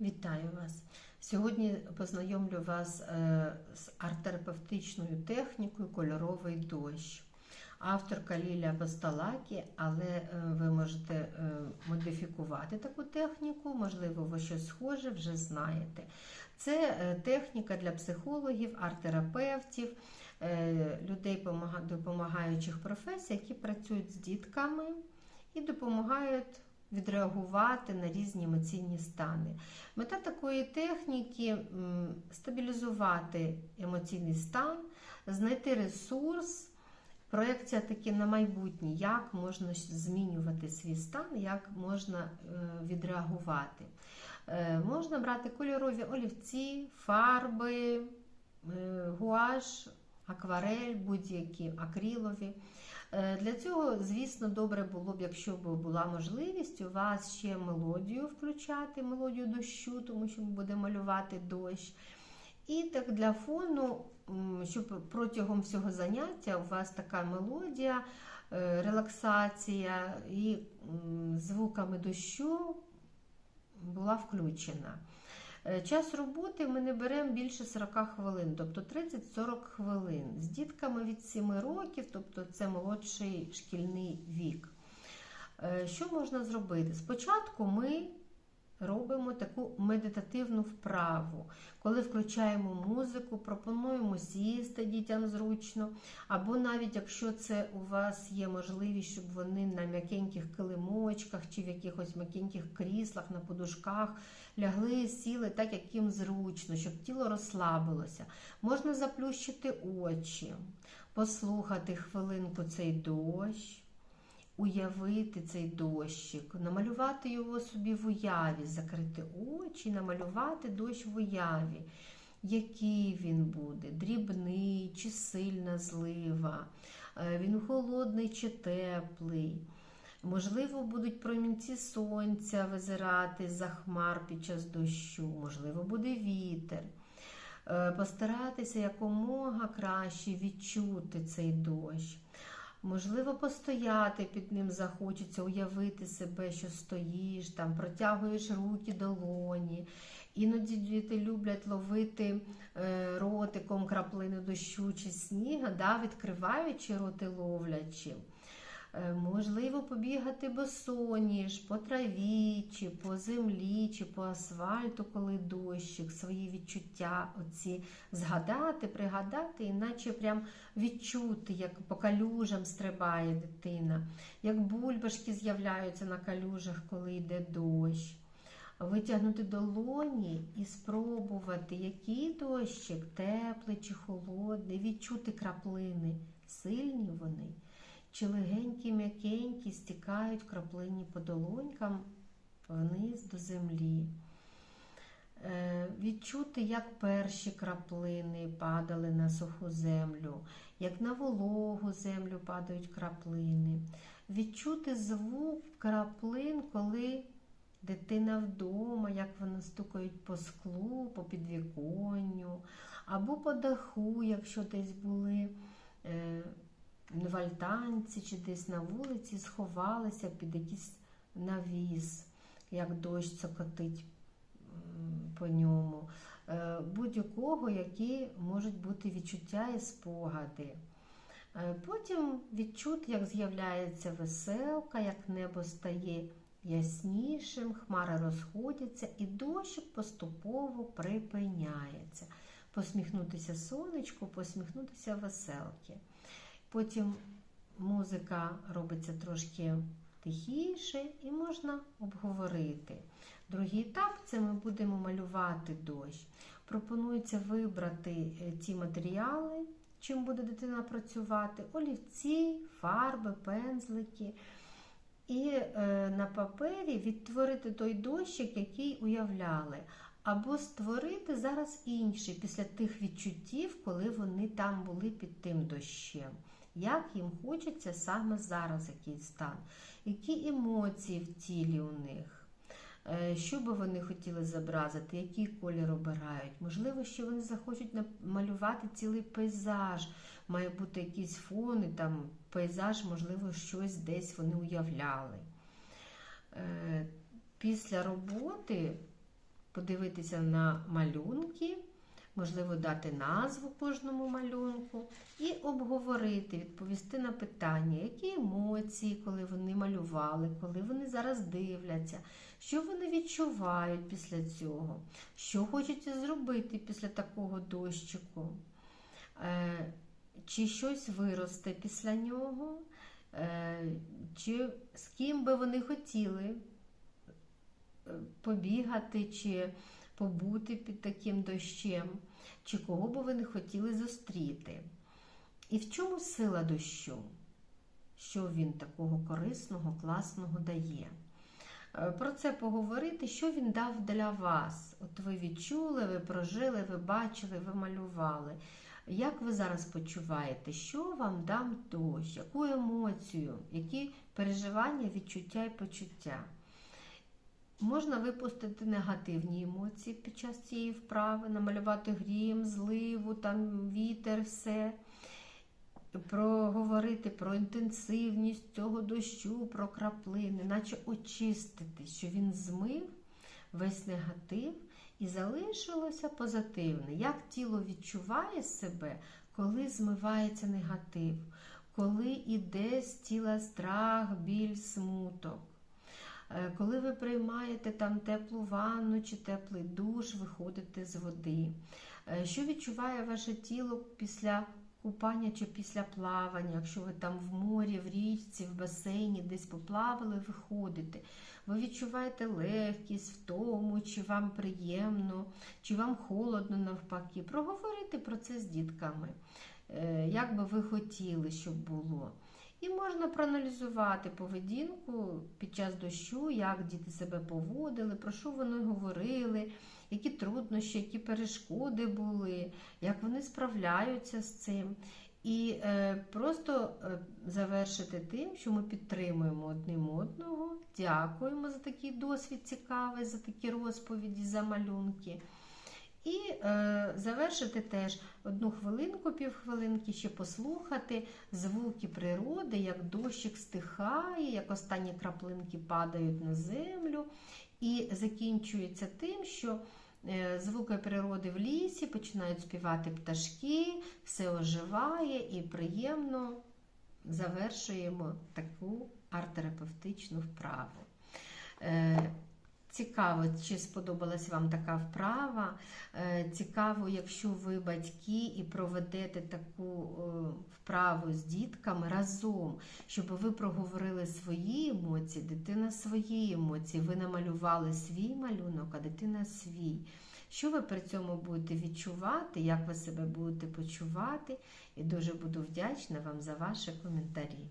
Вітаю вас! Сьогодні познайомлю вас е, з арт-терапевтичною технікою Кольоровий дощ. Авторка Лілія Посталакі, але е, ви можете е, модифікувати таку техніку, можливо, ви щось схоже вже знаєте. Це техніка для психологів, арт-терапевтів, людей помага- допомагаючих професій, які працюють з дітками і допомагають відреагувати на різні емоційні стани. Мета такої техніки стабілізувати емоційний стан, знайти ресурс, проекція таки на майбутнє, як можна змінювати свій стан, як можна е, відреагувати. Е, Можна брати кольорові олівці, фарби, е, гуаш, акварель, будь-які акрилові. Е, Для цього, звісно, добре було б, якщо б була можливість у вас ще мелодію включати, мелодію дощу, тому що ми будемо малювати дощ. І так для фону, щоб протягом всього заняття у вас така мелодія, е, релаксація і звуками дощу була включена. Е, Час роботи ми не беремо більше 40 хвилин, тобто 30-40 хвилин. З дітками від 7 років, тобто це молодший шкільний вік. Е, Що можна зробити? Спочатку ми робимо таку медитативну вправу, коли включаємо музику, пропонуємо сісти дітям зручно, або навіть якщо це у вас є можливість, щоб вони на м'якеньких килимочках чи в якихось м'якеньких кріслах, на подушках лягли, сіли так, як їм зручно, щоб тіло розслабилося. Можна заплющити очі, послухати хвилинку цей дощ уявити цей дощик, намалювати його собі в уяві, закрити очі, намалювати дощ в уяві. Який він буде, дрібний чи сильна злива, е, він холодний чи теплий. Можливо, будуть промінці сонця визирати за хмар під час дощу, можливо, буде вітер. Е, Постаратися якомога краще відчути цей дощ. Можливо, постояти під ним захочеться, уявити себе, що стоїш, там протягуєш руки долоні. Іноді діти люблять ловити е, ротиком краплину дощу чи сніга, да, відкриваючи роти ловлячи. Е, Можливо, побігати босоніж по траві, чи по землі, чи по асфальту, коли дощик, свої відчуття оці згадати, пригадати, іначе прям відчути, як по калюжам стрибає дитина, як бульбашки з'являються на калюжах, коли йде дощ. Витягнути долоні і спробувати, який дощик, теплий чи холодний, відчути краплини, сильні вони чи легенькі, м'якенькі стікають краплині по долонькам вниз до землі. Е, Відчути, як перші краплини падали на суху землю, як на вологу землю падають краплини. Відчути звук краплин, коли дитина вдома, як вони стукають по склу, по підвіконню, або по даху, якщо десь були. В альтанці чи десь на вулиці сховалися під якийсь навіс, як дощ цокотить по ньому. Е, Будь-якого, які можуть бути відчуття і спогади. Е, Потім відчути, як з'являється веселка, як небо стає яснішим, хмари розходяться, і дощик поступово припиняється. Посміхнутися сонечку, посміхнутися веселки. Потім музика робиться трошки тихіше і можна обговорити. Другий етап це ми будемо малювати дощ. Пропонується вибрати е, ті матеріали, чим буде дитина працювати: олівці, фарби, пензлики. І е, на папері відтворити той дощик, який уявляли. Або створити зараз інший після тих відчуттів, коли вони там були під тим дощем. Як їм хочеться саме зараз який стан, які емоції в тілі у них, Е, що би вони хотіли зобразити, який колір обирають. Можливо, що вони захочуть малювати цілий пейзаж, має бути якийсь фон, і там пейзаж, можливо, щось десь вони уявляли. Е, Після роботи подивитися на малюнки, можливо, дати назву кожному малюнку і обговорити, відповісти на питання, які емоції, коли вони малювали, коли вони зараз дивляться, що вони відчувають після цього, що хочуть зробити після такого дощику, Е, чи щось виросте після нього, Е, чи з ким би вони хотіли е, побігати, чи побути під таким дощем, чи кого би вони хотіли зустріти. І в чому сила дощу? Що він такого корисного, класного дає? Е, Про це поговорити, що він дав для вас. От ви відчули, ви прожили, ви бачили, ви малювали. Як ви зараз почуваєте? Що вам дам дощ? Яку емоцію, які переживання, відчуття і почуття? Можна випустити негативні емоції під час цієї вправи, намалювати грім, зливу, там вітер, все. Проговорити про інтенсивність цього дощу, про краплини, наче очистити, що він змив весь негатив і залишилося позитивне. Як тіло відчуває себе, коли змивається негатив, коли іде з тіла страх, біль, смуток. Е, Коли ви приймаєте там теплу ванну чи теплий душ, виходите з води. Е, Що відчуває ваше тіло після купання чи після плавання, якщо ви там в морі, в річці, в басейні десь поплавали, виходите. Ви відчуваєте легкість в тому, чи вам приємно, чи вам холодно навпаки. Проговорити про це з дітками, Е, як би ви хотіли, щоб було. І можна проаналізувати поведінку під час дощу, як діти себе поводили, про що вони говорили, які труднощі, які перешкоди були, як вони справляються з цим. І е, просто е, завершити тим, що ми підтримуємо одним одного, дякуємо за такий досвід цікавий, за такі розповіді, за малюнки. І е, завершити теж одну хвилинку, півхвилинки, ще послухати звуки природи, як дощик стихає, як останні краплинки падають на землю. І закінчується тим, що е, звуки природи в лісі починають співати пташки, все оживає і приємно завершуємо таку арт-терапевтичну вправу. Е, Цікаво, чи сподобалась вам така вправа. Е, Цікаво, якщо ви батьки і проведете таку е, вправу з дітками разом, щоб ви проговорили свої емоції, дитина свої емоції, ви намалювали свій малюнок, а дитина свій. Що ви при цьому будете відчувати, як ви себе будете почувати, і дуже буду вдячна вам за ваші коментарі.